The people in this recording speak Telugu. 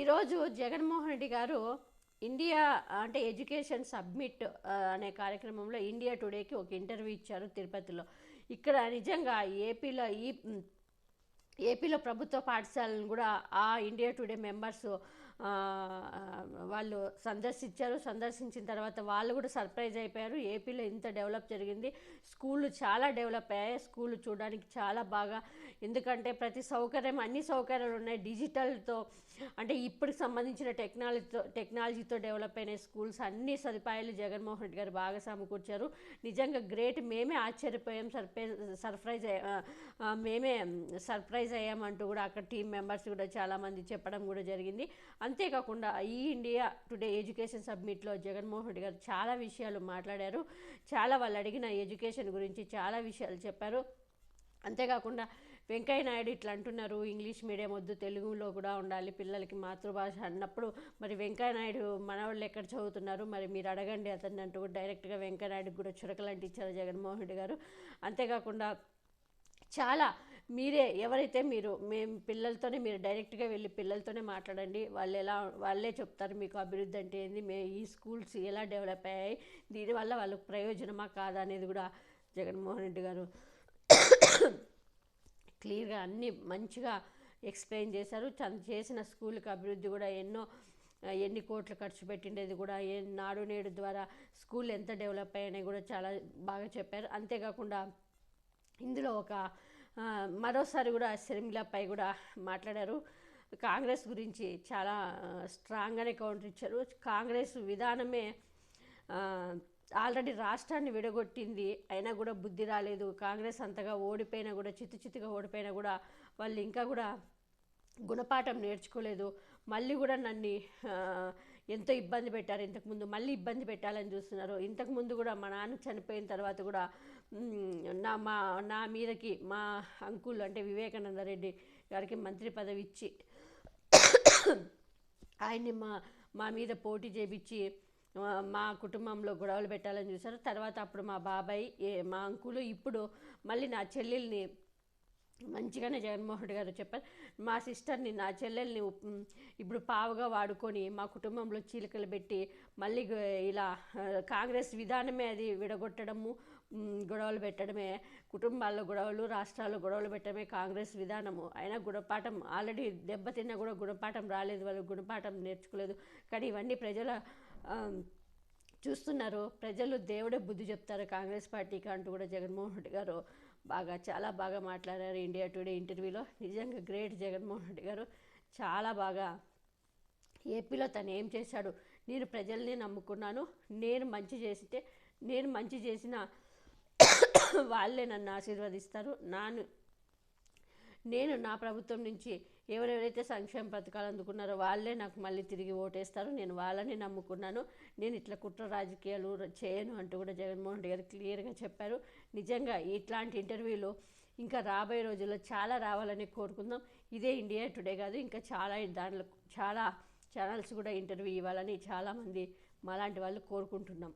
ఈరోజు జగన్మోహన్ రెడ్డి గారు ఇండియా అంటే ఎడ్యుకేషన్ సబ్మిట్ అనే కార్యక్రమంలో ఇండియా టుడేకి ఒక ఇంటర్వ్యూ ఇచ్చారు తిరుపతిలో. ఇక్కడ నిజంగా ఏపీలో ఈ ఏపీలో ప్రభుత్వ పాఠశాలను కూడా ఆ ఇండియా టుడే మెంబర్స్ వాళ్ళు సందర్శించారు. సందర్శించిన తర్వాత వాళ్ళు కూడా సర్ప్రైజ్ అయిపోయారు. ఏపీలో ఇంత డెవలప్ జరిగింది. స్కూళ్ళు చాలా డెవలప్ అయ్యాయి. స్కూళ్ళు చూడడానికి చాలా బాగా ఎందుకంటే ప్రతి సౌకర్యం అన్ని సౌకర్యాలు ఉన్నాయి. డిజిటల్తో అంటే ఇప్పటికి సంబంధించిన టెక్నాలజీతో టెక్నాలజీతో డెవలప్ అయిన స్కూల్స్. అన్ని సదుపాయాలు జగన్మోహన్ రెడ్డి గారు బాగా సమకూర్చారు. నిజంగా గ్రేట్. మేమే ఆశ్చర్యపోయాం. సర్ప్రైజ్ సర్ప్రైజ్ మేమే సర్ప్రైజ్ అయ్యామంటూ కూడా అక్కడ టీం మెంబర్స్ కూడా చాలామంది చెప్పడం కూడా జరిగింది. అంతేకాకుండా ఈ ఇండియా టుడే ఎడ్యుకేషన్ సబ్మిట్లో జగన్మోహన్ రెడ్డి గారు చాలా విషయాలు మాట్లాడారు. చాలా వాళ్ళు అడిగిన ఎడ్యుకేషన్ గురించి చాలా విషయాలు చెప్పారు. అంతేకాకుండా వెంకయ్య నాయుడు ఇట్లా అంటున్నారు ఇంగ్లీష్ మీడియం వద్దు తెలుగులో కూడా ఉండాలి పిల్లలకి మాతృభాష అన్నప్పుడు. మరి వెంకయ్య నాయుడు మనవాళ్ళు ఎక్కడ చదువుతున్నారు? మరి మీరు అడగండి అతన్ని అంటూ డైరెక్ట్గా వెంకయ్య కూడా చురకలు అంటించారు జగన్మోహన్ రెడ్డి గారు. అంతేకాకుండా చాలా మీరే ఎవరైతే మీరు మేము పిల్లలతోనే మీరు డైరెక్ట్గా వెళ్ళి పిల్లలతోనే మాట్లాడండి. వాళ్ళు ఎలా వాళ్ళే చెప్తారు మీకు అభివృద్ధి అంటే ఏంది. మే ఈ స్కూల్స్ ఎలా డెవలప్ అయ్యాయి. దీనివల్ల వాళ్ళకు ప్రయోజనమా కాదా అనేది కూడా జగన్మోహన్ రెడ్డి గారు క్లియర్గా అన్నీ మంచిగా ఎక్స్ప్లెయిన్ చేశారు. తను చేసిన స్కూల్కి అభివృద్ధి కూడా ఎన్నో ఎన్ని కోట్లు ఖర్చు పెట్టిండేది కూడా ఏ నాడు నేడు ద్వారా స్కూల్ ఎంత డెవలప్ అయ్యాయని కూడా చాలా బాగా చెప్పారు. అంతేకాకుండా ఇందులో ఒక మరోసారి కూడా షర్మిలపై కూడా మాట్లాడారు. కాంగ్రెస్ గురించి చాలా స్ట్రాంగ్గానే కౌంటర్ ఇచ్చారు. కాంగ్రెస్ విధానమే ఆల్రెడీ రాష్ట్రాన్ని విడగొట్టింది. అయినా కూడా బుద్ధి రాలేదు. కాంగ్రెస్ అంతగా ఓడిపోయినా కూడా చిత్తు చిత్తుగా ఓడిపోయినా కూడా వాళ్ళు ఇంకా కూడా గుణపాఠం నేర్చుకోలేదు. మళ్ళీ కూడా నన్ను ఎంతో ఇబ్బంది పెట్టారు ఇంతకుముందు మళ్ళీ ఇబ్బంది పెట్టాలని చూస్తున్నారు. ఇంతకుముందు కూడా మా నాన్న చనిపోయిన తర్వాత కూడా నా మా నా మీదకి మా అంకుల్ అంటే వివేకానంద రెడ్డి గారికి మంత్రి పదవి ఇచ్చి ఆయన్ని మా మా మీద పోటీ చేపించి మా కుటుంబంలో గొడవలు పెట్టాలని చూశారు. తర్వాత అప్పుడు మా బాబాయ్ ఏ మా అంకులు ఇప్పుడు మళ్ళీ నా చెల్లెల్ని మంచిగానే జగన్మోహన్ గారు చెప్పారు. మా సిస్టర్ని నా చెల్లెల్ని ఇప్పుడు పావుగా వాడుకొని మా కుటుంబంలో చీలికలు పెట్టి మళ్ళీ ఇలా కాంగ్రెస్ విధానమే అది విడగొట్టడము గొడవలు పెట్టడమే కుటుంబాల్లో గొడవలు రాష్ట్రాల్లో గొడవలు పెట్టడమే కాంగ్రెస్ విధానము. అయినా గుణపాఠం ఆల్రెడీ దెబ్బతిన్నా కూడా గుణపాఠం రాలేదు వాళ్ళు గుణపాఠం నేర్చుకోలేదు. కానీ ఇవన్నీ ప్రజల చూస్తున్నారు. ప్రజలు దేవుడే బుద్ధి చెప్తారు కాంగ్రెస్ పార్టీకి అంటూ కూడా జగన్మోహన్ రెడ్డి గారు బాగా చాలా బాగా మాట్లాడారు ఇండియా టుడే ఇంటర్వ్యూలో నిజంగా గ్రేట్ జగన్మోహన్ రెడ్డి గారు. చాలా బాగా ఏపీలో తను ఏం చేశాడు? నేను ప్రజల్ని నమ్ముకున్నాను. నేను మంచి చేస్తే నేను మంచి చేసిన వాళ్ళే నన్ను ఆశీర్వదిస్తారు. నాను నేను నా ప్రభుత్వం నుంచి ఎవరెవరైతే సంక్షేమ పథకాలు అందుకున్నారో వాళ్ళే నాకు మళ్ళీ తిరిగి ఓటేస్తారు. నేను వాళ్ళని నమ్ముకున్నాను. నేను ఇట్లా కుట్ర రాజకీయాలు చేయను అంటూ కూడా జగన్మోహన్ రెడ్డి గారు క్లియర్గా చెప్పారు. నిజంగా ఇట్లాంటి ఇంటర్వ్యూలు ఇంకా రాబోయే రోజుల్లో చాలా రావాలని కోరుకుందాం. ఇదే ఇండియా టుడే కాదు ఇంకా చాలా దాంట్లో చాలా ఛానల్స్ కూడా ఇంటర్వ్యూ ఇవ్వాలని చాలామంది మాలాంటి వాళ్ళు కోరుకుంటున్నాం.